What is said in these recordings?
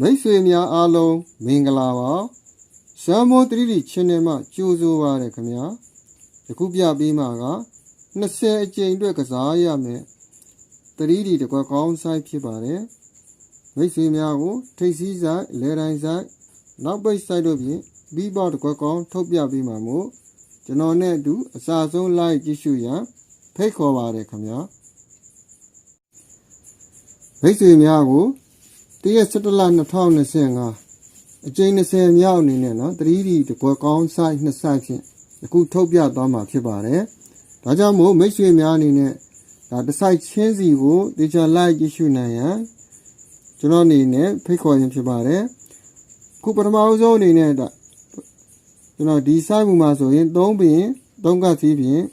မိတ်ဆွေများအားလုံးမင်္ဂလာပါရှမ်းမိုး 3D channel မှာကြိုဆိုပါရခင်ဗျာယခုပြပေးမှာက20အကြိမ်အတွက်ကစားရမယ် 3D တကွက်ကောင်းဆိုင်ဖြစ်ပါတယ်မိတ်ဆွေများကို ထိတ်စည်းဆိုင်လဲတိုင်းဆိုင်နောက်ပိတ်ဆိုင်တို့ဖြင့်ဘီဘောက်တကွက်ကောင်းထုတ်ပြပေးမှာမို့ကျွန်တော်နဲ့အတူအစာဆုံး like ကြည့်ရှုရန်ဖိတ်ခေါ်ပါရခင်ဗျာမိတ်ဆွေများကို တရက်17လ2025အကြိမ်20မြောက်အနေနဲ့နော် 3D တကွက်ကောင်း site နှစ် site ဖြင့်အခုထုတ်ပြသွားမှာဖြစ်ပါတယ်။ဒါကြောင့်မို့မိတ်ဆွေများအနေနဲ့ဒါတစ် site ချင်းစီကိုတေချာ like ကြည့်ရှုနိုင်ရန်ကျွန်တော်အနေနဲ့ဖိတ်ခေါ်ခြင်းဖြစ်ပါတယ်။ခုပထမအဆုံးအနေနဲ့ဒါကျွန်တော်ဒီ site မူမှာဆိုရင်3ပင်3ကစီးဖြင့်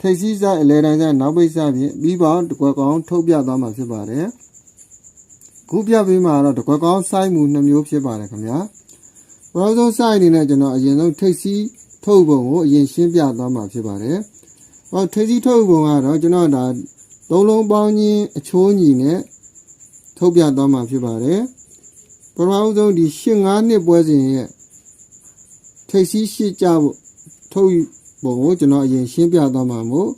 ထိပ်စည်းဆိုင်အလဲတိုင်းဆိုင်နောက်ပိတ်ဆိုင်ဖြင့်ပြီးပေါင်းတကွက်ကောင်းထုတ်ပြသွားမှာဖြစ်ပါတယ်။ ခုပြပေးမှာတော့တကွက်ကောင်းစိုက်မှုနှမျိုးဖြစ်ပါတယ်ခင်ဗျာပထမဆုံးစိုက်အနေနဲ့ကျွန်တော်အရင်ဆုံးထိပ်စီးထုတ်ပုံကိုအရင်ရှင်းပြသွားမှာဖြစ်ပါတယ်ဟောထိပ်စီးထုတ်ပုံကတော့ကျွန်တော်ဒါသုံးလုံးပေါင်းချင်းအချိုးညီနဲ့ထုတ်ပြသွားမှာဖြစ်ပါတယ်ပထမဆုံးဒီ၈၅နှစ်ပွဲစဉ်ရဲ့ထိပ်စီးရှစ်ကြဖို့ထုတ်ပုံကိုကျွန်တော်အရင်ရှင်းပြသွားမှာမို့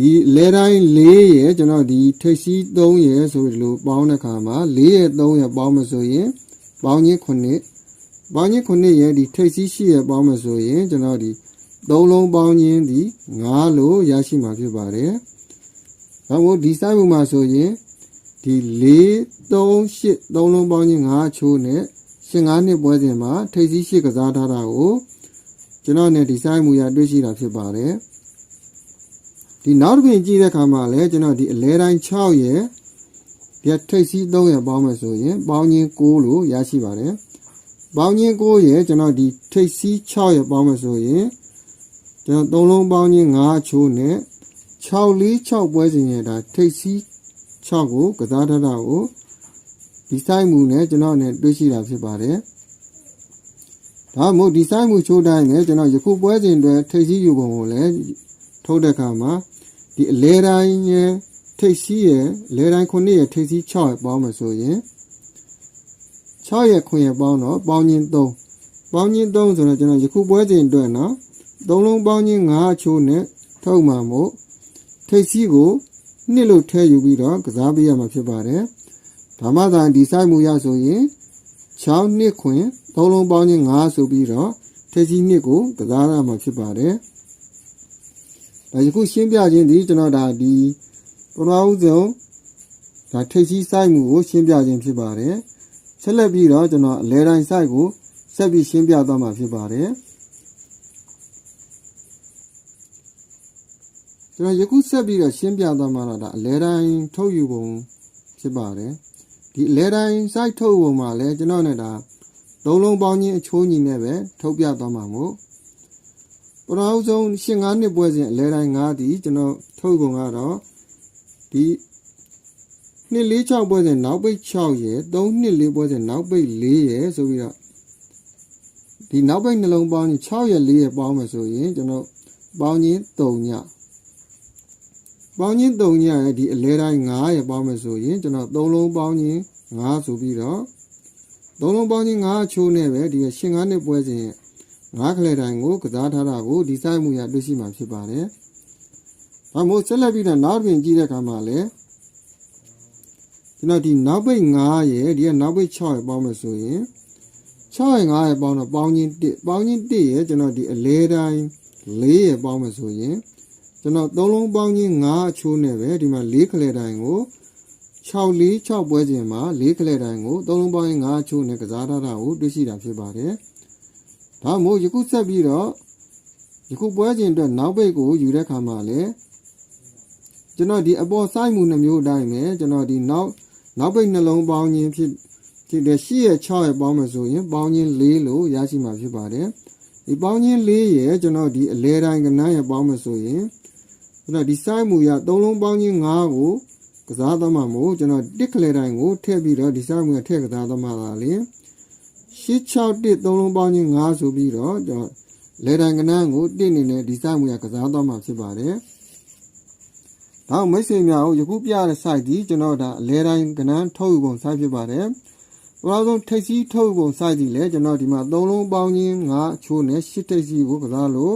ဒီလဲတိုင်း၄ရယ်ကျွန်တော်ဒီထိပ်စီး3ရယ်ဆိုလို့ပေါင်းတဲ့ခါမှာ၄ရယ်3ရယ်ပေါင်းမဆိုရင်ပေါင်းချင်း9ပေါင်းချင်း9ရယ်ဒီထိပ်စီး8ရယ်ပေါင်းမဆိုရင်ကျွန်တော်ဒီ3လုံးပေါင်းချင်းဒီ9လို့ရရှိမှာဖြစ်ပါတယ်။ဒါမို့ဒီစိုက်မှုမှာဆိုရင်ဒီ4 3 8 3လုံးပေါင်းချင်း9ချိုးနဲ့ရှင်9နှစ်ပွဲစဉ်မှာထိပ်စီး8ကစားထားတာကိုကျွန်တော်နဲ့ဒီစိုက်မှုရတွေ့ရှိတာဖြစ်ပါတယ်။ ဒီနောက်တစ်ပြင်ကြည့်တဲ့အခါမှာလည်းကျွန်တော်ဒီအလဲတိုင်း6ရယ်ဒီထိပ်စီး3ရယ်ပေါင်းမယ်ဆိုရင်ပေါင်းချင်း6လို့ရရှိပါတယ်။ပေါင်းချင်း6ရယ်ကျွန်တော်ဒီထိပ်စီး6ရယ်ပေါင်းမယ်ဆိုရင်ကျွန်တော်3လုံးပေါင်းချင်း5ချိုးနဲ့6လေး6ပွဲစဉ်ရယ်ဒါထိပ်စီး6ကိုကစားထားတာကိုဒီဆိုင်မှုနဲ့ကျွန်တော်နဲ့တွေ့ရှိတာဖြစ်ပါတယ်။ဒါမှမဟုတ်ဒီဆိုင်မှုချိုးတိုင်းနဲ့ကျွန်တော်ယခုပွဲစဉ်အတွက်ထိပ်စီးယူပုံကိုလည်း ထုတ်တဲ့အခါမှာဒီအလဲတိုင်းရဲ့ထိပ်စီးရဲ့အလဲတိုင်း9ရဲ့ထိပ်စီး6ရဲ့ပေါင်းမယ်ဆိုရင်6ရဲ့9ရဲ့ပေါင်းတော့ပေါင်းချင်း3ပေါင်းချင်း3ဆိုတော့ကျွန်တော်ယခုပွဲစဉ်အတွက်နော်3လုံးပေါင်းချင်း5အချိုးနဲ့ထုတ်မှာမို့ထိပ်စီးကိုနှစ်လို့ထည့်ယူပြီးတော့ကစားပေးရမှာဖြစ်ပါတယ်ဒါမှသာဒီဆိုင်မှုရဆိုရင်6နှစ်ခွင်3လုံးပေါင်းချင်း5ဆိုပြီးတော့ထိပ်စီးနှစ်ကိုကစားရမှာဖြစ်ပါတယ် ဒါယခုရှင်းပြခြင်းဒီကျွန်တော်ဒါဒီပထမဦးဆုံးဒါထိပ်စီးစိုက်မှုကိုရှင်းပြခြင်းဖြစ်ပါတယ်ဆက်လက်ပြီးတော့ကျွန်တော်အလဲတိုင်းစိုက်ကိုဆက်ပြီးရှင်းပြသွားမှာဖြစ်ပါတယ်ကျွန်တော်ယခုဆက်ပြီးတော့ရှင်းပြသွားမှာတော့ဒါအလဲတိုင်းထုတ်ယူပုံဖြစ်ပါတယ်ဒီအလဲတိုင်းစိုက်ထုတ်ပုံမှာလည်းကျွန်တော်နဲ့ဒါလုံးလုံးပေါင်းချင်းအချိုးညီနဲ့ပဲထုတ်ပြသွားမှာမို့ ပထမဆုံးရှင်၅နှစ်ပွဲစဉ်အလဲတိုင်း၅ဒီကျွန်တော်ထုတ်ပုံကတော့ဒီနှစ်၄6ပွဲစဉ်နောက်ပိတ်6ရယ်3နှစ်၄ပွဲစဉ်နောက်ပိတ်4ရယ်ဆိုပြီးတော့ဒီနောက်ပိတ်နှလုံးပေါင်းရင်6ရယ်4ရယ်ပေါင်းမယ်ဆိုရင်ကျွန်တော်ပေါင်းချင်း3ညပေါင်းချင်း3ညရယ်ဒီအလဲတိုင်း9ရယ်ပေါင်းမယ်ဆိုရင်ကျွန်တော်3လုံးပေါင်းချင်း9ဆိုပြီးတော့3လုံးပေါင်းချင်း9အချိုးနဲ့ပဲဒီရှင်၅နှစ်ပွဲစဉ်ရဲ့ ငါးကလေးတိုင်းကိုကစားထားတာကိုဒီဆိုင်မှုရတွေ့ရှိမှာဖြစ်ပါတယ်။ဒါမို့ဆက်လက်ပြီးတော့နောက်ပြင်ကြည့်တဲ့အခါမှာလည်းကျွန်တော်ဒီနောက်ပိတ်9ရဲ့ဒီကနောက်ပိတ်6ရဲ့ပေါင်းမယ်ဆိုရင်6ရဲ့9ရဲ့ပေါင်းတော့ပေါင်းချင်း1ပေါင်းချင်း1ရဲ့ကျွန်တော်ဒီအလဲတိုင်း4ရဲ့ပေါင်းမယ်ဆိုရင်ကျွန်တော်3လုံးပေါင်းချင်း9အချိုးနဲ့ပဲဒီမှာ4ကလေးတိုင်းကို6 4 6ပွဲစဉ်မှာ4ကလေးတိုင်းကို3လုံးပေါင်းချင်း9အချိုးနဲ့ကစားထားတာကိုတွေ့ရှိတာဖြစ်ပါတယ်။ ဒါမို့ယခုဆက်ပြီးတော့ယခုပွဲစဉ်အတွက်နောက်ပိတ်ကိုယူတဲ့ခါမှာလည်းကျွန်တော်ဒီအပေါ်စိုက်မှုနှမျိုးအတိုင်းပဲကျွန်တော်ဒီနောက်နောက်ပိတ်နှလုံးပေါင်းခြင်းဖြစ်ဖြစ်တဲ့8ရဲ့6ရဲ့ပေါင်းမယ်ဆိုရင်ပေါင်းခြင်း4လို့ရရှိမှာဖြစ်ပါတယ်ဒီပေါင်းခြင်း4ရဲ့ကျွန်တော်ဒီအလဲတိုင်းကနန်းရဲ့ပေါင်းမယ်ဆိုရင်ကျွန်တော်ဒီစိုက်မှုရ3လုံးပေါင်းခြင်း5ကိုကစားသမားမို့ကျွန်တော်တစ်ကလေးတိုင်းကိုထည့်ပြီးတော့ဒီစိုက်မှုရထည့်ကစားသမားလာလေ 661 3လုံးပေါင်းချင်း5ဆိုပြီးတော့ကျွန်တော်လေတံကနန်းကိုတင့်နေနဲ့ဒီစမှုရကစားတော့မှာဖြစ်ပါတယ်ဒါမိတ်ဆွေများကိုယခုပြတဲ့ site ဒီကျွန်တော်ဒါအလဲတိုင်းကဏ္ဍထုတ်ယူပုံ site ဖြစ်ပါတယ်ပထမဆုံးထိပ်စီးထုတ်ယူပုံ site ဒီလဲကျွန်တော်ဒီမှာ၃လုံးပေါင်းခြင်း၅ချိုးနဲ့၈ထိပ်စီးကိုကစားလို့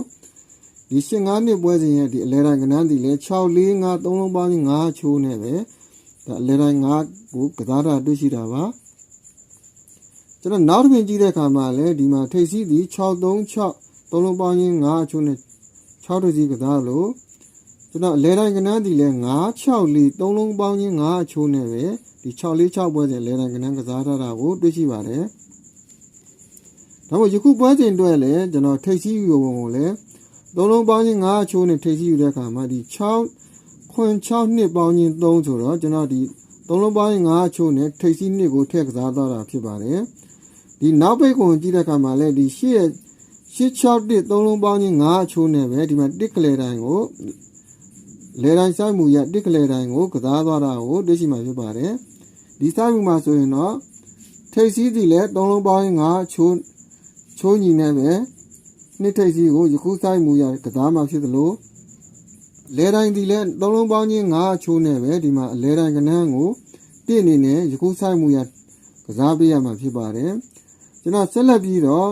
ဒီ၈၅နှစ်ပွဲစဉ်ရဲ့ဒီအလဲတိုင်းကဏ္ဍဒီလဲ6 4 5 3လုံးပေါင်းခြင်း၅ချိုးနဲ့ပဲဒါအလဲတိုင်း၅ကိုကစားတာတွေ့ရှိတာပါ ကျွန်တော်နောက်တစ်ပြင်ကြည့်တဲ့အခါမှာလဲဒီမှာထိပ်စီးဒီ636သုံးလုံးပေါင်းခြင်း5အချိုးနဲ့6ထိပ်စီးကစားလို့ကျွန်တော်အလဲတိုင်းကဏ္ဍဒီလဲ964သုံးလုံးပေါင်းခြင်း5အချိုးနဲ့ပဲဒီ646ပွဲစဉ်အလဲတိုင်းကဏ္ဍကစားထားတာကိုတွေ့ရှိပါတယ်ဒါမို့ယခုပွဲစဉ်အတွက်လဲကျွန်တော်ထိပ်စီးယူပုံကိုလဲသုံးလုံးပေါင်းခြင်း5အချိုးနဲ့ထိပ်စီးယူတဲ့အခါမှာဒီ6ခွင်6နှစ်ပေါင်းခြင်း3ဆိုတော့ကျွန်တော်ဒီသုံးလုံးပေါင်းခြင်း5အချိုးနဲ့ထိပ်စီးနှစ်ကိုထည့်ကစားသွားတာဖြစ်ပါတယ် ဒီနောက်ပိတ်ကိုကြည့်တဲ့အခါမှာလဲဒီရှေ့861သုံးလုံးပေါင်းခြင်း5အချိုးနဲ့ပဲဒီမှာတစ်ကလေးတိုင်းကိုလေတိုင်းစိုက်မှုရတစ်ကလေးတိုင်းကိုကစားသွားတာကိုတွေ့ရှိမှာဖြစ်ပါတယ်ဒီစိုက်မှုမှာဆိုရင်တော့ထိပ်စီးစီလဲသုံးလုံးပေါင်းခြင်း5အချိုးချိုးညီနဲ့ပဲနှစ်ထိပ်စီးကိုယခုစိုက်မှုရကစားမှာဖြစ်သလိုလေတိုင်းဒီလဲသုံးလုံးပေါင်းခြင်း5အချိုးနဲ့ပဲဒီမှာအလဲတိုင်းကနန်းကိုတင့်နေနဲ့ယခုစိုက်မှုရကစားပေးရမှာဖြစ်ပါတယ် ကျွန်တော်ဆက်လက်ပြီးတော့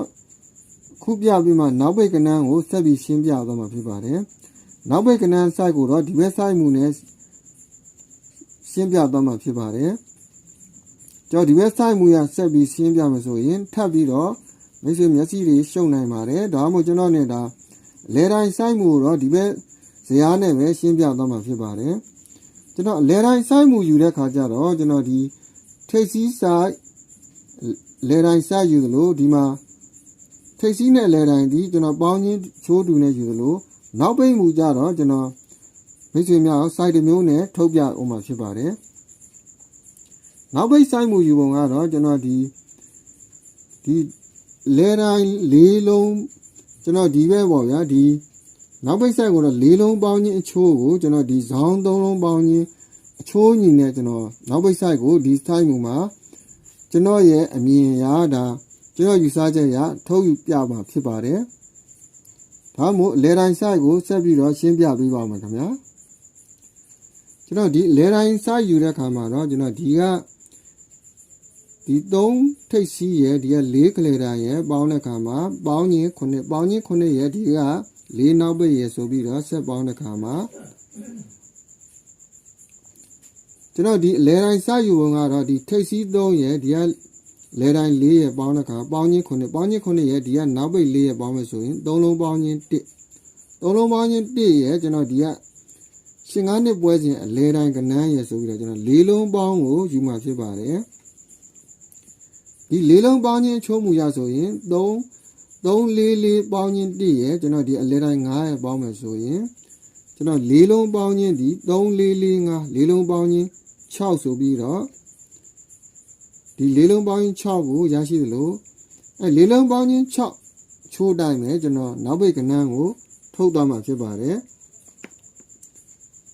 ခုပြပြီးမှနောက်ပိတ်ကနန်းကိုဆက်ပြီးရှင်းပြသွားမှာဖြစ်ပါတယ်။နောက်ပိတ်ကနန်း site ကိုတော့ဒီဘက် site မူနဲ့ရှင်းပြသွားမှာဖြစ်ပါတယ်။ကျွန်တော်ဒီဘက် site မူရဆက်ပြီးရှင်းပြမယ်ဆိုရင်ထပ်ပြီးတော့မိတ်ဆွေမျက်စိတွေရှုံနိုင်ပါတယ်။ဒါမှမဟုတ်ကျွန်တော်နဲ့ဒါလဲတိုင်း site မူကိုတော့ဒီဘက်ဇယားနဲ့ပဲရှင်းပြသွားမှာဖြစ်ပါတယ်။ကျွန်တော်လဲတိုင်း site မူယူတဲ့ခါကျတော့ကျွန်တော်ဒီထိပ်စီး site လဲတိုင်းစယူသလိုဒီမှာထိပ်စီးနဲ့လဲတိုင်းဒီကျွန်တော်ပေါင်းချင်းချိုးတူနဲ့ယူသလိုနောက်ပိတ်မူကြတော့ကျွန်တော်မိတ်ဆွေများစိုက်တစ်မျိုးနဲ့ထုတ်ပြအောင်မှာဖြစ်ပါတယ်နောက်ပိတ်စိုက်မူယူပုံကတော့ကျွန်တော်ဒီဒီလဲတိုင်းလေးလုံးကျွန်တော်ဒီဘက်ပေါ့ဗျာဒီနောက်ပိတ်ဆိုင်ကိုတော့လေးလုံးပေါင်းချင်းအချိုးကိုကျွန်တော်ဒီဇောင်းသုံးလုံးပေါင်းချင်းအချိုးညီနဲ့ကျွန်တော်နောက်ပိတ်ဆိုင်ကိုဒီဆိုင်မူမှာ ကျွန်တော်ရဲ့အမြင်အရဒါကျွန်တော်ယူဆချက်အရထုတ်ယူပြမှာဖြစ်ပါတယ်။ဒါမို့လေတိုင်း site ကိုဆက်ပြီးတော့ရှင်းပြပေးပါမယ်ခင်ဗျာ။ကျွန်တော်ဒီလေတိုင်း site ယူတဲ့အခါမှာတော့ကျွန်တော်ဒီကဒီ3ထိပ်စီးရဲ့ဒီက4ကလေတိုင်းရဲ့ပေါင်းတဲ့အခါမှာပေါင်းရင်9ပေါင်းရင်9ရဲ့ဒီက4နောက်ပိတ်ရဲ့ဆိုပြီးတော့ဆက်ပေါင်းတဲ့အခါမှာ ကျွန်တော်ဒီလေတိုင်းစယူပုံကတော့ဒီထိပ်စီး3ရဲ့ဒီကလေတိုင်း4ရဲ့ပေါင်းတဲ့အခါပေါင်းချင်း9ပေါင်းချင်း9ရဲ့ဒီကနောက်ပိတ်4ရဲ့ပေါင်းမယ်ဆိုရင်3လုံးပေါင်းချင်း1 3လုံးပေါင်းချင်း1ရဲ့ကျွန်တော်ဒီကရှင်ငါးနှစ်ပွဲစဉ်အလဲတိုင်းကနန်းရဲ့ဆိုပြီးတော့ကျွန်တော်၄လုံးပေါင်းကိုယူမှာဖြစ်ပါတယ်ဒီ၄လုံးပေါင်းချင်းချိုးမှုရဆိုရင်3 3 4 4ပေါင်းချင်း1ရဲ့ကျွန်တော်ဒီအလဲတိုင်း9ရဲ့ပေါင်းမယ်ဆိုရင်ကျွန်တော်၄လုံးပေါင်းချင်းဒီ3 4 4 5၄လုံးပေါင်းချင်း 6ဆိုပြီးတော့ဒီလေးလုံးပေါင်းချင်း6ကိုရရှိသလိုအဲလေးလုံးပေါင်းချင်း6ချိုးတိုင်းမယ်ကျွန်တော်နောက်ပိတ်ကနန်းကိုထုတ်သွားမှာဖြစ်ပါတယ်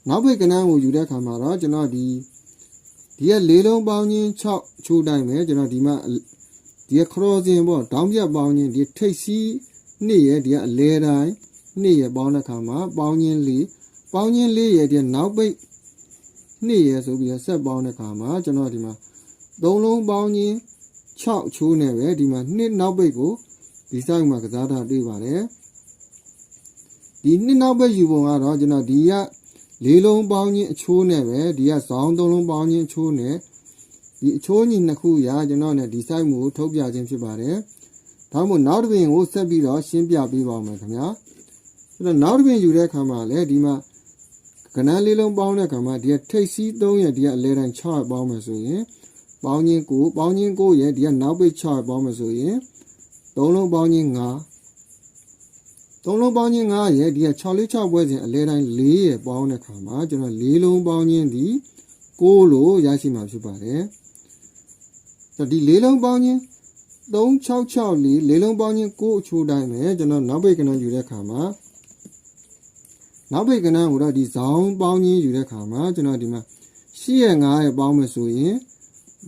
နောက်ပိတ်ကနန်းကိုယူတဲ့အခါမှာတော့ကျွန်တော်ဒီဒီကလေးလုံးပေါင်းချင်း6ချိုးတိုင်းမယ်ကျွန်တော်ဒီမှာဒီက crossing ပေါ့တောင်းပြတ်ပေါင်းချင်းဒီထိပ်စီးနှစ်ရဲ့ဒီကအလဲတိုင်းနှစ်ရဲ့ပေါင်းတဲ့အခါမှာပေါင်းချင်းလေးပေါင်းချင်းလေးရဲ့ဒီနောက်ပိတ် နှစ်ရဲဆိုပြီးဆက်ပေါင်းတဲ့ခါမှာကျွန်တော်ဒီမှာသုံးလုံးပေါင်းချင်း6ချိုးနေပဲဒီမှာနှစ်နောက်ပိတ်ကိုဒီဆိုင်မှာကစားတာတွေ့ပါတယ်ဒီနှစ်နောက်ပိတ်ယူပုံကတော့ကျွန်တော်ဒီကလေးလုံးပေါင်းချင်းအချိုးနဲ့ပဲဒီကဇောင်းသုံးလုံးပေါင်းချင်းအချိုးနဲ့ဒီအချိုးညီနှစ်ခုရာကျွန်တော်နဲ့ဒီဆိုင်မှုထုတ်ပြခြင်းဖြစ်ပါတယ်ဒါမှမဟုတ်နောက်တစ်ပင်ကိုဆက်ပြီးတော့ရှင်းပြပေးပါမယ်ခင်ဗျာအဲ့တော့နောက်တစ်ပင်ယူတဲ့အခါမှာလည်းဒီမှာ ကဏ္ဍလေးလုံးပေါင်းတဲ့အခါမှာဒီကထိပ်စီး3ရဲ့ဒီကအလဲတိုင်း6ပေါင်းမယ်ဆိုရင်ပေါင်းချင်း9ပေါင်းချင်း9ရဲ့ဒီကနောက်ပိတ်6ပေါင်းမယ်ဆိုရင်3လုံးပေါင်းချင်း9 3လုံးပေါင်းချင်း9ရဲ့ဒီက6လေး6ပွဲစဉ်အလဲတိုင်း4ရဲ့ပေါင်းတဲ့အခါမှာကျွန်တော်4လုံးပေါင်းချင်းဒီ6လို့ရရှိမှာဖြစ်ပါတယ်ဆိုဒီ4လုံးပေါင်းချင်း3664လေးလုံးပေါင်းချင်း9အချိုးတိုင်းပဲကျွန်တော်နောက်ပိတ်ကဏ္ဍယူတဲ့အခါမှာ နောက်ပိတ်ကဏ္ဍကိုတော့ဒီဇောင်းပေါင်းချင်းယူတဲ့ခါမှာကျွန်တော်ဒီမှာ8ရဲ့9ရဲ့ပေါင်းမယ်ဆိုရင်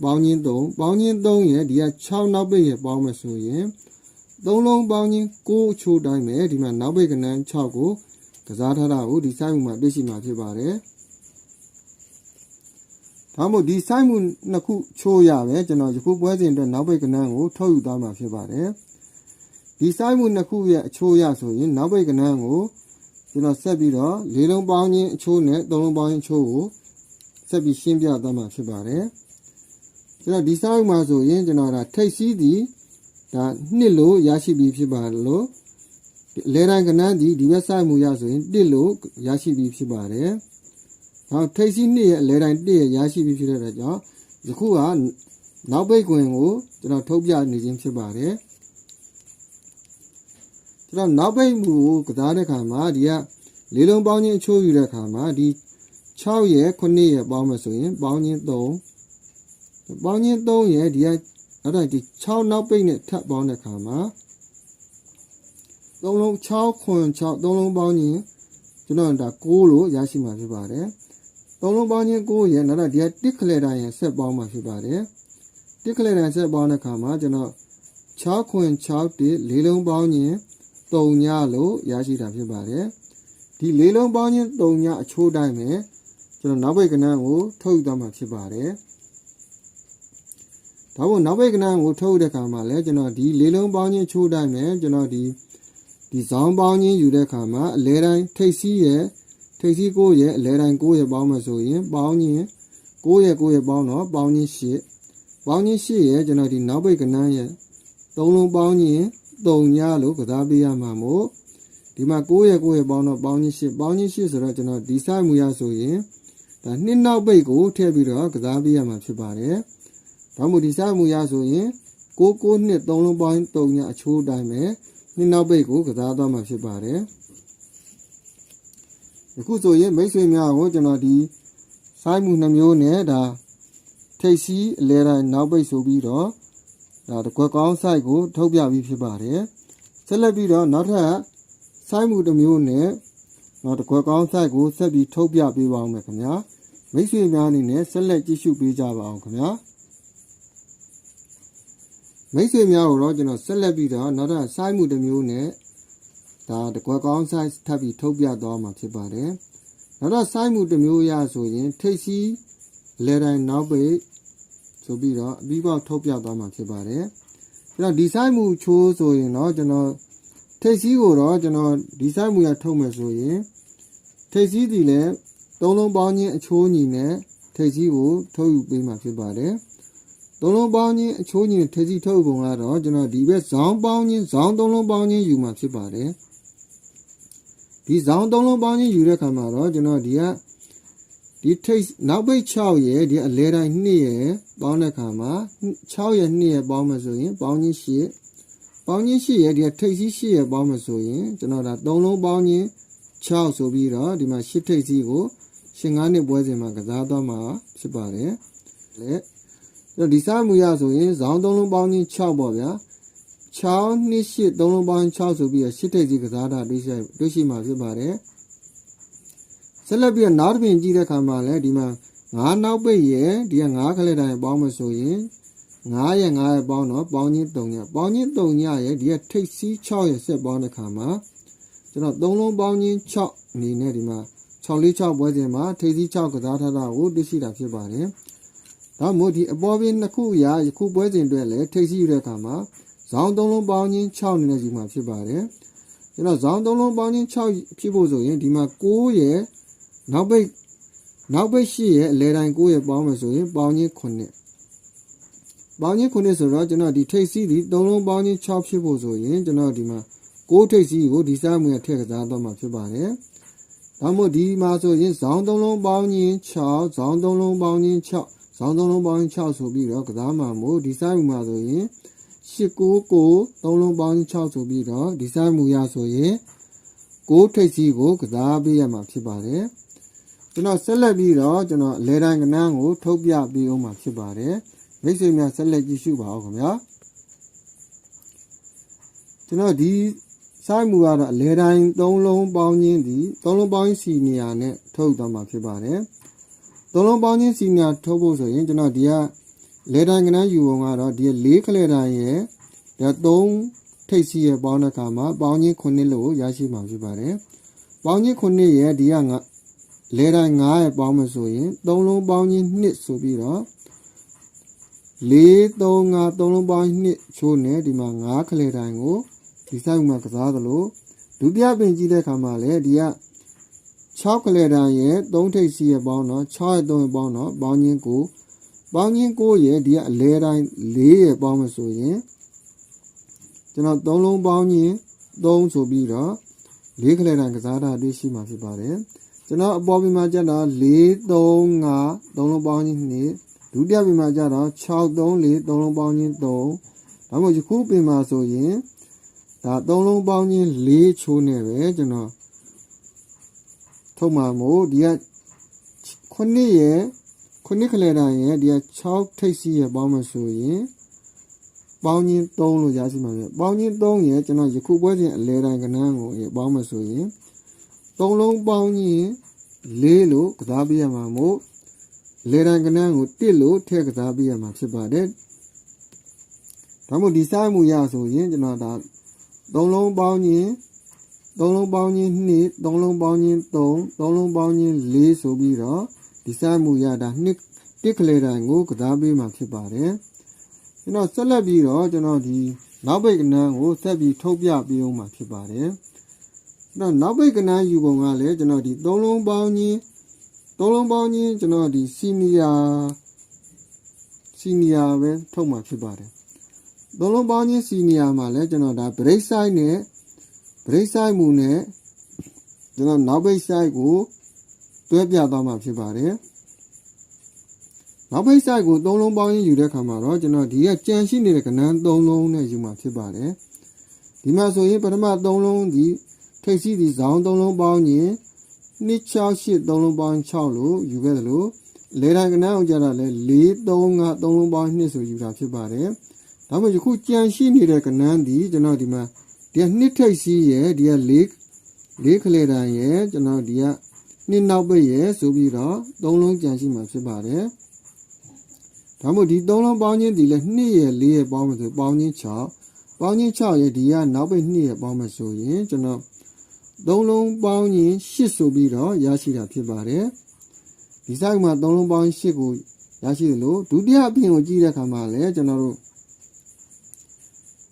ပေါင်းချင်း3ပေါင်းချင်း3ရဲ့ဒီက6နောက်ပိတ်ရဲ့ပေါင်းမယ်ဆိုရင်3လုံးပေါင်းချင်း9ချိုးတိုင်းပဲဒီမှာနောက်ပိတ်ကဏ္ဍ6ကိုကစားထားတာကိုဒီစိုက်မှုမှာတွေ့ရှိမှာဖြစ်ပါတယ်ဒါမှမဟုတ်ဒီစိုက်မှုနှစ်ခုချိုးရပဲကျွန်တော်ယခုပွဲစဉ်အတွက်နောက်ပိတ်ကဏ္ဍကိုထုတ်ယူသွားမှာဖြစ်ပါတယ်ဒီစိုက်မှုနှစ်ခုရဲ့အချိုးရဆိုရင်နောက်ပိတ်ကဏ္ဍကို ကျွန်တော်ဆက်ပြီးတော့လေးလုံးပေါင်းခြင်းအချိုးနဲ့သုံးလုံးပေါင်းခြင်းအချိုးကိုဆက်ပြီးရှင်းပြသွားမှာဖြစ်ပါတယ်ကျွန်တော်ဒီစိုက်မှာဆိုရင်ကျွန်တော်ဒါထိတ်စီးသည်ဒါနှစ်လို့ရရှိပြီးဖြစ်ပါလို့လေတိုင်းကဏ္ဍဒီဒီဘက်စိုက်မှုရဆိုရင်တစ်လို့ရရှိပြီးဖြစ်ပါတယ်။နောက်ထိတ်စီးနှစ်ရဲ့အလဲတိုင်းတစ်ရဲ့ရရှိပြီးဖြစ်တဲ့အတွက်ကြောင့်ယခုကနောက်ပိတ်ကွင်ကိုကျွန်တော်ထုတ်ပြနေခြင်းဖြစ်ပါတယ်။ ကျွန်တော်နောက်ပိတ်မှုကိုကစားတဲ့ခါမှာဒီကလေးလုံးပေါင်းခြင်းအချိုးယူတဲ့ခါမှာဒီ6ရဲ့9ရဲ့ပေါင်းမယ်ဆိုရင်ပေါင်းခြင်း3ပေါင်းခြင်း3ရဲ့ဒီကအဲ့ဒါဒီ6နောက်ပိတ်နဲ့ထပ်ပေါင်းတဲ့ခါမှာ3လုံး6ခွန်6 3လုံးပေါင်းခြင်းကျွန်တော်ဒါ6လို့ရရှိမှာဖြစ်ပါတယ်။3လုံးပေါင်းခြင်း6ရဲ့နောက်တော့ဒီကတစ်ခလက်တိုင်းရဲ့ဆက်ပေါင်းမှာဖြစ်ပါတယ်။တစ်ခလက်တိုင်းဆက်ပေါင်းတဲ့ခါမှာကျွန်တော်6ခွန်6တစ်၄လုံးပေါင်းခြင်း 3ညလို့ရရှိတာဖြစ်ပါတယ်။ဒီ၄လုံးပေါင်းခြင်း3ညအချိုးတိုင်းပဲကျွန်တော်နောက်ဘက်ကဏ္ဍကိုထုတ်ယူသွားမှာဖြစ်ပါတယ်။ဒါမို့နောက်ဘက်ကဏ္ဍကိုထုတ်တဲ့ခါမှာလည်းကျွန်တော်ဒီလေးလုံးပေါင်းခြင်းချိုးတိုင်းပဲကျွန်တော်ဒီဒီဇောင်းပေါင်းခြင်းယူတဲ့ခါမှာအလဲတိုင်းထိတ်စီးရဲ့ထိတ်စီးကိုရဲ့အလဲတိုင်းကိုရဲ့ပေါင်းမှဆိုရင်ပေါင်းခြင်းကိုရဲ့ကိုရဲ့ပေါင်းတော့ပေါင်းခြင်းရှစ်ပေါင်းခြင်းရှစ်ရဲ့ကျွန်တော်ဒီနောက်ဘက်ကဏ္ဍရဲ့သုံးလုံးပေါင်းခြင်း သုံးညလို့ကစားပေးရမှာမို့ဒီမှာကိုရဲ့ကိုရဲ့ပေါင်းတော့ပေါင်းခြင်းရှစ်ပေါင်းခြင်းရှစ်ဆိုတော့ကျွန်တော်ဒီဆိုင်မူရဆိုရင်ဒါနှစ်နောက်ပိတ်ကိုထည့်ပြီးတော့ကစားပေးရမှာဖြစ်ပါတယ်ဒါမှမဟုတ်ဒီစားမှုရဆိုရင်ကိုကိုနှစ်3လုံးပေါင်း3ညအချိုးတိုင်းပဲနှစ်နောက်ပိတ်ကိုကစားသွားမှာဖြစ်ပါတယ်ယခုဆိုရင်မိတ်ဆွေများကိုကျွန်တော်ဒီစားမှုနှမျိုးနဲ့ဒါထိတ်စီးအလဲတိုင်းနောက်ပိတ်ဆိုပြီးတော့ ဒါတကွက်ကောင်း site ကို ထုတ်ပြပြီးဖြစ်ပါတယ်ဆက်လက်ပြီးတော့နောက်ထပ်စိုက်မှုတစ်မျိုးနဲ့တော့တကွက်ကောင်း site ကိုဆက်ပြီးထုတ်ပြပေးပါအောင်မယ်ခင်ဗျာမိတ်ဆွေများအနေနဲ့ဆက်လက်ကြည့်ရှုပေးကြပါအောင်ခင်ဗျာမိတ်ဆွေများကိုတော့ကျွန်တော်ဆက်လက်ပြီးတော့နောက်ထပ် size မှုတစ်မျိုးနဲ့ဒါတကွက်ကောင်း size ထပ်ပြီးထုတ်ပြသွားမှာဖြစ်ပါတယ်နောက်တော့ size မှုတစ်မျိုးရဆိုရင်ထိပ်စီးလဲတိုင်းနောက်ပိတ် ဆိုပြီးတော့အပြီးပေါက်ထုတ်ပြသွားမှာဖြစ်ပါတယ်အဲ့တော့ဒီ size မှုချိုးဆိုရင်တော့ကျွန်တော်ထိပ်စီးကိုတော့ကျွန်တော်ဒီ size မှုရထုတ်မယ်ဆိုရင်ထိပ်စီးဒီလည်းသုံးလုံးပေါင်းခြင်းအချိုးညီနဲ့ထိပ်စီးကိုထုတ်ယူပေးမှာဖြစ်ပါတယ်သုံးလုံးပေါင်းခြင်းအချိုးခြင်းထေစီထုတ်ပုံကတော့ကျွန်တော်ဒီဘက်ဇောင်းပေါင်းခြင်းဇောင်းသုံးလုံးပေါင်းခြင်းယူမှာဖြစ်ပါတယ်ဒီဇောင်းသုံးလုံးပေါင်းခြင်းယူတဲ့ခါမှာတော့ကျွန်တော်ဒီက ဒီထိတ်နောက်ပိတ်6ရဲ့ဒီအလဲတိုင်း2ရဲ့ပေါင်းတဲ့ခါမှာ6ရဲ့2ရဲ့ပေါင်းမှဆိုရင်ပေါင်းခြင်း8ပေါင်းခြင်း8ရဲ့ဒီထိတ်စီး8ရဲ့ပေါင်းမှဆိုရင်ကျွန်တော်ဒါ3လုံးပေါင်းခြင်း6ဆိုပြီးတော့ဒီမှာ8ထိတ်စီးကိုရှင်9နှစ်ပွဲစဉ်မှာကစားသွားမှာဖြစ်ပါတယ်လေဒီစားမှုရဆိုရင်ဇောင်းသုံးလုံးပေါင်းချင်း6ပေါ့ဗျာ6နှစ်8သုံးလုံးပေါင်း6ဆိုပြီးရှစ်ထိပ်စီကစားတာတွေ့ရှိတွေ့ရှိမှာဖြစ်ပါတယ် ဆက်လက်ပြီးတော့နောက်တစ်ပြင်ကြည့်တဲ့ခါမှာလည်းဒီမှာ9နောက်ပိတ်ရဲ့ဒီက9ခလက်တိုင်းပေါင်းမဆိုရင်9ရဲ့9ရဲ့ပေါင်းတော့ပေါင်းချင်း3ညပေါင်းချင်း3ညရဲ့ဒီကထိပ်စီး6ရဲ့ဆက်ပေါင်းတဲ့ခါမှာကျွန်တော်3လုံးပေါင်းချင်း6အနေနဲ့ဒီမှာ6လေး6ပွဲစဉ်မှာထိပ်စီး6ကစားထားတာကိုတွေ့ရှိတာဖြစ်ပါတယ်ဒါမို့ဒီအပေါ်ပြင်းနှစ်ခုရာယခုပွဲစဉ်အတွက်လည်းထိပ်စီးရတဲ့အခါမှာဇောင်းသုံးလုံးပေါင်းချင်း6နေနဲ့ယူမှာဖြစ်ပါတယ်ကျွန်တော်ဇောင်းသုံးလုံးပေါင်းချင်း6ဖြစ်ဖို့ဆိုရင်ဒီမှာ9ရဲ့ နောက်ပိတ်နောက်ပိတ်8ရဲ့အလဲတိုင်း9ရဲ့ပေါင်းမယ်ဆိုရင်ပေါင်းချင်း9ပေါင်းချင်း9ဆိုတော့ကျွန်တော်ဒီထိပ်စီးဒီ3လုံးပေါင်းချင်း6ဖြစ်ဖို့ဆိုရင်ကျွန်တော်ဒီမှာ6ထိပ်စီးကိုဒီစားမှုနဲ့ထည့်ကစားတော့မှာဖြစ်ပါတယ်ဒါမို့ဒီမှာဆိုရင်ဇောင်း3လုံးပေါင်းချင်း6ဇောင်း3လုံးပေါင်းချင်း6ဇောင်းသုံးလုံးပေါင်း6ဆိုပြီးတော့ကစားမှာမို့ဒီဆိုင်မူမှာဆိုရင်899သုံးလုံးပေါင်း6ဆိုပြီးတော့ဒီဆိုင်မူရဆိုရင်6ထိပ်စီးကိုကစားပေးရမှာဖြစ်ပါတယ် ကျွန်တော်ဆက်လက်ပြီးတော့ကျွန်တော်လေတိုင်းကနန်းကိုထုတ်ပြပေးအောင်မှာဖြစ်ပါတယ်မိတ်ဆွေများဆက်လက်ကြည့်ရှုပါဦးခင်ဗျာကျွန်တော်ဒီဆိုင်မူကတော့လေတိုင်း3လုံးပေါင်းခြင်းဒီ3လုံးပေါင်းစီနေရာနဲ့ထုတ်သွားမှာဖြစ်ပါတယ်သုံးလုံးပေါင်းချင်းစီညာထုတ်ဖို့ဆိုရင်ကျွန်တော်ဒီကလေတိုင်းကနန်းယူပုံကတော့ဒီ၄ခလေတိုင်းရဲ့ဒါ၃ထိပ်စီရဲ့ပေါင်းတဲ့အခါမှာပေါင်းချင်း9လို့ရရှိမှာဖြစ်ပါတယ်။ပေါင်းချင်း9ရဲ့ဒီကငါ လဲတိုင်း9ရဲ့ပေါင်းမယ်ဆိုရင်3လုံးပေါင်းချင်း2ဆိုပြီးတော့4 3 5 3လုံးပေါင်း2ချိုးနေဒီမှာ9ခလဲတိုင်းကိုဒီစိုက်မှာကစားသလိုဒုတိယပင်ကြည့်တဲ့အခါမှာလည်းဒီက6ကလဲတိုင်းရဲ့3ထိပ်စီရဲ့ပေါင်းတော့6ရဲ့3ရဲ့ပေါင်းတော့ပေါင်းချင်းကိုပေါင်းချင်း9ရဲ့ဒီကအလဲတိုင်း4ရဲ့ပေါင်းမယ်ဆိုရင်ကျွန်တော်3လုံးပေါင်းချင်း3ဆိုပြီးတော့4ခလဲတိုင်းကစားတာတွေ့ရှိမှာဖြစ်ပါတယ် ကျွန်တော်အပေါ်ပြင်မှာကျတော့4 3 5 3လုံးပေါင်းချင်း2ဒုတိယပြင်မှာကျတော့6 3 4 3လုံးပေါင်းချင်း3ဒါမှမဟုတ်ယခုပြင်မှာဆိုရင်ဒါ3လုံးပေါင်းချင်း4ချိုးနေပဲကျွန်တော်ထုတ်မှာမို့ဒီက9ရဲ့9ခလဲတိုင်းရဲ့ဒီက6ထိပ်စီရဲ့ပေါင်းမှဆိုရင်ပေါင်းချင်း3လို့ရရှိမှာပဲပေါင်းချင်း3ရဲ့ကျွန်တော်ယခုပွဲစဉ်အလဲတိုင်းကဏ္ဍကိုပေါင်းမှဆိုရင် 3လုံးပေါင်းချင်း4လို့ကစားပြရမှာမို့လေတံကနန်းကို1လို့ထည့်ကစားပြရမှာဖြစ်ပါတယ်ဒါမို့ဒီစိုက်မှုရဆိုရင်ကျွန်တော်ဒါ3လုံးပေါင်းချင်း3လုံးပေါင်းချင်း2 3လုံးပေါင်းချင်း3 3လုံးပေါင်းချင်း4ဆိုပြီးတော့ဒီစိုက်မှုရတာ2တစ်ကလေးတိုင်းကိုကစားပေးမှာဖြစ်ပါတယ်ကျွန်တော်ဆက်လက်ပြီးတော့ကျွန်တော်ဒီနောက်ပိတ်ကနန်းကိုဆက်ပြီးထုတ်ပြပေးအောင်မှာဖြစ်ပါတယ်ကျွန် တော်နောက်ပိတ်ကနန်းယူပုံကလည်းကျွန်တော်ဒီ3လုံးပေါင်းချင်း3လုံးပေါင်းချင်းကျွန်တော်ဒီစီနီယာစီနီယာပဲထုတ်မှာဖြစ်ပါတယ်3လုံးပေါင်းချင်းစီနီယာမှာလည်းကျွန်တော်ဒါ break side နဲ့ break side မူနဲ့ကျွန်တော်နောက်ပိတ် side ကိုတွဲပြသွားမှာဖြစ်ပါတယ်နောက်ပိတ် side ကို3လုံးပေါင်းချင်းယူတဲ့ခါမှာတော့ကျွန်တော်ဒီကကြံရှိနေတဲ့ကဏ္ဍ3လုံးနဲ့ယူမှာဖြစ်ပါတယ်ဒီမှာဆိုရင်ပထမ3လုံးဒီ ထိပ်စီးဒီဇောင်း3လုံးပေါင်းချင်း268 3လုံးပေါင်း6လို့ယူခဲ့တယ်လို့လေတိုင်းကနန်းအောင်ကြတာလဲ4 3 5 3လုံးပေါင်း2ဆိုယူတာဖြစ်ပါတယ်ဒါမှမဟုတ်ယခုကြံရှိနေတဲ့ကနန်းဒီကျွန်တော်ဒီမှာဒီကနှစ်ထိပ်စီးရဲ့ဒီက4 4ခလေတိုင်းရဲ့ကျွန်တော်ဒီကနှစ်နောက်ပိတ်ရဲ့ဆိုပြီးတော့3လုံးကြံရှိမှာဖြစ်ပါတယ်ဒါမှမဟုတ်ဒီ3လုံးပေါင်းချင်းဒီလဲ2ရဲ့4ရဲ့ပေါင်းမယ်ဆိုပေါင်းချင်း6ပေါင်းချင်း6ရဲ့ဒီကနောက်ပိတ်2ရဲ့ပေါင်းမယ်ဆိုရင်ကျွန်တော် သုံးလုံးပေါင်းရင်8ဆိုပြီးတော့ရရှိတာဖြစ်ပါတယ်ဒီစိုက်မှာသုံးလုံးပေါင်း8ကိုရရှိတယ်လို့ဒုတိယအပြင်ကိုကြည့်တဲ့အခါမှာလည်းကျွန်တော်တို့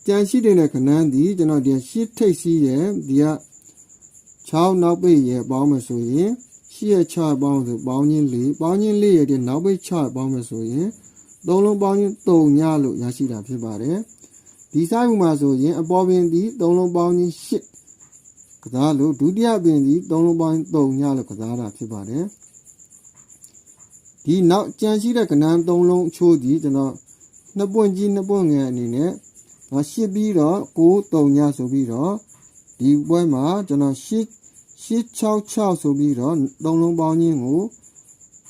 ကြံရှိတဲ့ခဏန်းဒီကျွန်တော်ဒီ8ထိပ်စီးရဲ့ဒီက6နောက်ပိတ်ရဲ့ပေါင်းမယ်ဆိုရင်8ရဲ့6ပေါင်းဆိုပေါင်းချင်း4ပေါင်းချင်း4ရဲ့ဒီနောက်ပိတ်6ပေါင်းမယ်ဆိုရင်သုံးလုံးပေါင်းချင်း3ညလို့ရရှိတာဖြစ်ပါတယ်ဒီစိုက်မှာဆိုရင်အပေါ်ပင်ဒီသုံးလုံးပေါင်းချင်း8 ကစားလို့ဒုတိယပင်ဒီ3လုံးပိုင်း3ညလို့ကစားတာဖြစ်ပါတယ်ဒီနောက်ကြံရှိတဲ့ကဏ္ဍ3လုံးအချိုးဒီကျွန်တော်နှစ်ပွင့်ကြီးနှစ်ပွင့်ငယ်အနေနဲ့ဒါရှစ်ပြီးတော့9 3ညဆိုပြီးတော့ဒီပွဲမှာကျွန်တော်ရှစ်866ဆိုပြီးတော့3လုံးပေါင်းခြင်းကို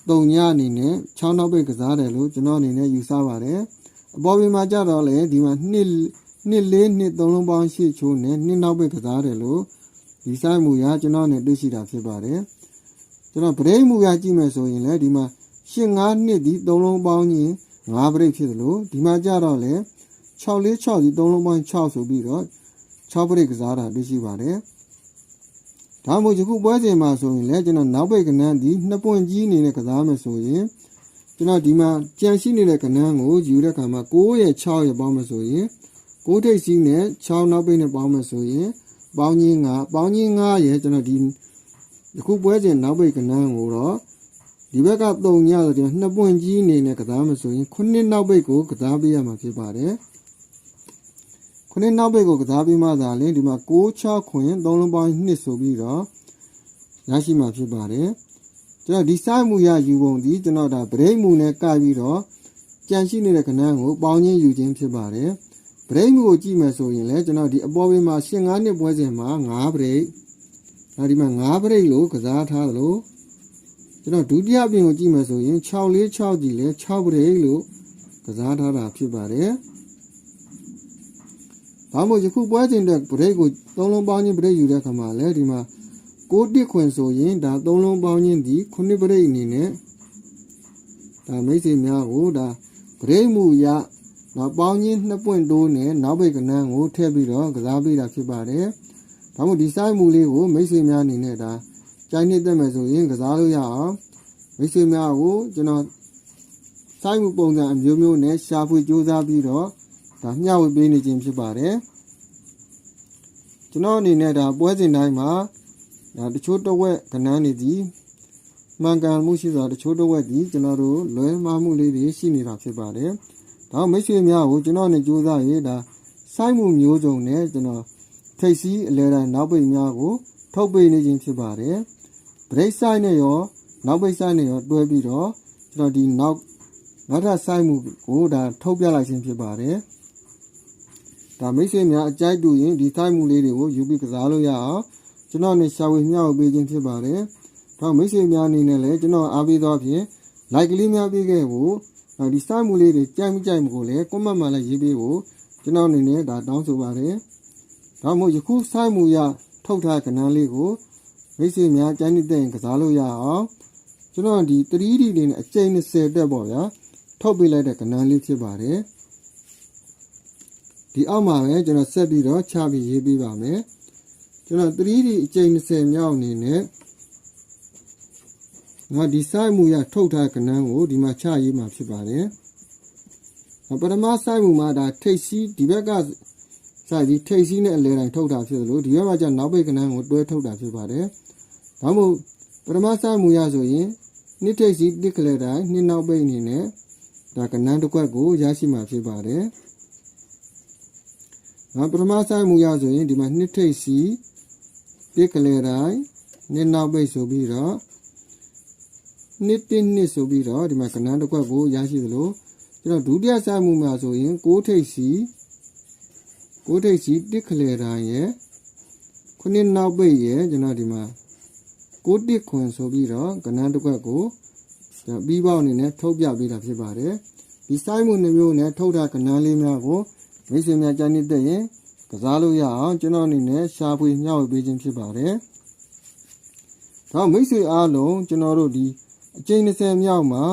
3ညအနေနဲ့6နောက်ပိတ်ကစားတယ်လို့ကျွန်တော်အနေနဲ့ယူဆပါတယ်အပေါ်ပြင်မှာကြတော့လေဒီမှာ2 2 4 2 3လုံးပေါင်း8ချိုးနဲ့2နောက်ပိတ်ကစားတယ်လို့ ဒီဆိုင်မူရကျွန်တော်နဲ့တွေ့ရှိတာဖြစ်ပါတယ်ကျွန်တော်ဗရိတ်မူရကြည့်မယ်ဆိုရင်လည်းဒီမှာရှင်း9နှစ်ဒီ3လုံးပေါင်းရင်9ဗရိတ်ဖြစ်တယ်လို့ဒီမှာကြတော့လေ6လေး6ဒီ3လုံးပေါင်း6ဆိုပြီးတော့6ဗရိတ်ကစားတာတွေ့ရှိပါတယ်ဒါမှမဟုတ်ယခုပွဲစဉ်မှာဆိုရင်လည်းကျွန်တော်နောက်ပိတ်ကနန်းဒီနှစ်ပွင့်ကြီးအနေနဲ့ကစားမယ်ဆိုရင်ကျွန်တော်ဒီမှာကြံရှိနေတဲ့ကနန်းကိုယူတဲ့အခါမှာ6ရဲ့6ရဲ့ပေါင်းမယ်ဆိုရင်6ထိပ်စီးနဲ့6နောက်ပိတ်နဲ့ပေါင်းမယ်ဆိုရင် ပေါင်းချင်း9ပေါင်းချင်း9ရဲ့ကျွန်တော်ဒီဒီခုပွဲစဉ်နောက်ပိတ်ကနန်းကိုတော့ဒီဘက်က3ညဆိုတော့နှစ်ပွင့်ကြီးအနေနဲ့ကစားမဆိုရင်ခုနှစ်နောက်ပိတ်ကိုကစားပေးရမှာဖြစ်ပါတယ်ခုနှစ်နောက်ပိတ်ကိုကစားပြီးမှသာလင်ဒီမှာ6 6ခွင်3လုံးပေါင်း2ဆိုပြီးတော့ရရှိမှာဖြစ်ပါတယ်ကျွန်တော်ဒီစိုက်မှုရယူပုံဒီကျွန်တော်ဒါဗရိတ်မှုနဲ့ကပ်ပြီးတော့ကြံရှိနေတဲ့ကဏ္ဍကိုပေါင်းချင်းယူခြင်းဖြစ်ပါတယ် ဗရိတ်မှုကိုကြည့်မယ်ဆိုရင်လည်းကျွန်တော်ဒီအပေါ်ဘေးမှာရှင်9နှစ်ပွဲစဉ်မှာ9ဗရိတ်ဒါဒီမှာ9ဗရိတ်လို့ကစားထားသလိုကျွန်တော်ဒုတိယပြင်ကိုကြည့်မယ်ဆိုရင်6လေး6ကြီးလဲ6ဗရိတ်လို့ကစားထားတာဖြစ်ပါတယ်ဒါမှမဟုတ်ယခုပွဲစဉ်တဲ့ဗရိတ်ကို3လုံးပေါင်းခြင်းဗရိတ်ယူတဲ့အခါမှာလည်းဒီမှာ6တစ်ခွင်ဆိုရင်ဒါ3လုံးပေါင်းခြင်းဒီ9ဗရိတ်အနေနဲ့ဒါမိတ်ဆွေများကိုဒါဗရိတ်မှုရ နောက်ပေါင်းချင်းနှစ်ပွင့်တိုးနဲ့နောက်ဘိတ်ကနန်းကိုထည့်ပြီးတော့ကစားပေးတာဖြစ်ပါတယ်။ဒါမှမဟုတ်ဒီစိုက်မှုလေးကိုမိတ်ဆွေများအနေနဲ့ဒါကြိုင်းနှစ်သက်မယ်ဆိုရင်ကစားလို့ရအောင်မိတ်ဆွေများကိုကျွန်တော်စိုက်မှုပုံစံအမျိုးမျိုးနဲ့ရှာဖွေစူးစမ်းပြီးတော့ဒါမျှဝေပေးနေခြင်းဖြစ်ပါတယ်ကျွန်တော်အနေနဲ့ဒါပွဲစဉ်တိုင်းမှာဒါတချို့တစ်ဝက်ကဏ္ဍနေသည်မှန်ကန်မှုရှိစွာတချို့တစ်ဝက်ဒီကျွန်တော်တို့လွဲမှားမှုလေးတွေရှိနေတာဖြစ်ပါတယ် ဒါမိတ်ဆွေများကိုကျွန်တော်အနေနဲ့စူးစမ်းရေးဒါစိုက်မှုမျိုးစုံနဲ့ကျွန်တော်ထိပ်စီးအလဲတိုင်းနောက်ပိတ်များကို ထုတ်ပိတ်နေခြင်းဖြစ်ပါတယ်။ဗရိတ်ဆိုင်နဲ့ရော နောက်ပိတ်ဆိုင်နဲ့ရောတွဲပြီးတော့ကျွန်တော်ဒီနောက်နောက်ထပ်ဆိုင်မှုကိုဒါထုတ်ပြလိုက်ခြင်းဖြစ်ပါတယ်။ဒါမိတ်ဆွေများအကြိုက်တူရင်ဒီဆိုင်မှုလေးတွေကိုယူပြီးကစားလို့ရအောင်ကျွန်တော်နဲ့ရှာဝေမျှဝေပေးခြင်းဖြစ်ပါတယ်။ဒါမိတ်ဆွေများအနေနဲ့လည်းကျွန်တော်အားပေးသောဖြင့် like ကလေးများပေးခဲ့ဖို့ နောက်ဒီဆိုင်မှုလေးတွေကြိုက်မကြိုက်မကိုလည်း comment မှာလည်းရေးပေးဖို့ကျွန်တော်အနေနဲ့ဒါတောင်းဆိုပါတယ်။ဒါမှမဟုတ်ယခုဆိုင်မှုရထုတ်ထားကဏ္ဍလေးကိုမိတ်ဆွေများကျန်းနေတဲ့ရင်ကစားလို့ရအောင်ကျွန်တော်ဒီ 3D လေးနဲ့အကျိန်20တက်ပေါ့ဗျာထုတ်ပေးလိုက်တဲ့ကဏ္ဍလေးဖြစ်ပါတယ်ဒီအောက်မှာပဲကျွန်တော်ဆက်ပြီးတော့ချပြီးရေးပေးပါမယ်ကျွန်တော် 3D အကျိန်20မြောက်အနေနဲ့ ငါဒီဆိုင်မှုရထုတ်ထားကဏ္ဍကိုဒီမှာချရေးမှာဖြစ်ပါတယ်ပထမဆိုင်မှုမှာဒါထိတ်စီးဒီဘက်ကစာကြီးထိတ်စီးနဲ့အလဲတိုင်းထုတ်တာဖြစ်လို့ဒီဘက်မှာကျနောက်ပိတ်ကနန်းကိုတွဲထုတ်တာဖြစ်ပါတယ်။ဒါမှမဟုတ်ပထမစမူရဆိုရင်နှစ်ထိတ်စီးတစ်ကလေးတိုင်းနှစ်နောက်ပိတ်အနေနဲ့ဒါကနန်းတစ်ခွက်ကိုရရှိမှာဖြစ်ပါတယ်။ဒါပထမစမူရဆိုရင်ဒီမှာနှစ်ထိတ်စီးတစ်ကလေးတိုင်းနှစ်နောက်ပိတ်ဆိုပြီးတော့ နှစ်တင်းနှစ်ဆိုပြီးတော့ဒီမှာကနန်းတစ်ခွက်ကိုရရှိသလိုကျွန်တော်ဒုတိယစမူမှာဆိုရင်6ထိတ်စီးကိုထိတ်စီတစ်ခလေတိုင်းရဲ့ခုနှစ်နောက်ပိတ်ရဲ့ကျွန်တော်ဒီမှာကိုတစ်ခွန်ဆိုပြီးတော့ကဏ္ဍတစ်ခွက်ကိုပြီးပေါက်အနေနဲ့ထုတ်ပြပေးတာဖြစ်ပါတယ်ဒီဆိုင်မှုနှမျိုးနဲ့ထုတ်တာကဏ္ဍလေးများကိုမိတ်ဆွေများကြားနေတဲ့ရင်ကစားလို့ရအောင်ကျွန်တော်အနေနဲ့ရှာဖွေမျှဝေပေးခြင်းဖြစ်ပါတယ်ဒါမိတ်ဆွေအားလုံးကျွန်တော်တို့ဒီ အကျဉ်း20မြောက်မှာ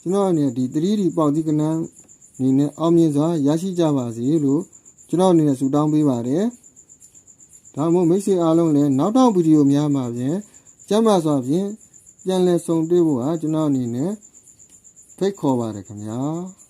ကျွန်တော်အနေနဲ့ဒီ 3D ပေါက်ဒီကဏ္ဍအနေနဲ့အောင်မြင်စွာရရှိကြပါစေလို့ကျွန်တော်အနေနဲ့ဆုတောင်းပေးပါတယ်။ဒါမှမဟုတ်မိတ်ဆွေအားလုံးလည်းနောက်တော့ဗီဒီယိုများမှာဖြင့်ကျမ်းမာစွာဖြင့်ပြန်လည်ဆုံတွေ့ဖို့ဟာကျွန်တော်အနေနဲ့ဖိတ်ခေါ်ပါတယ်ခင်ဗျာ။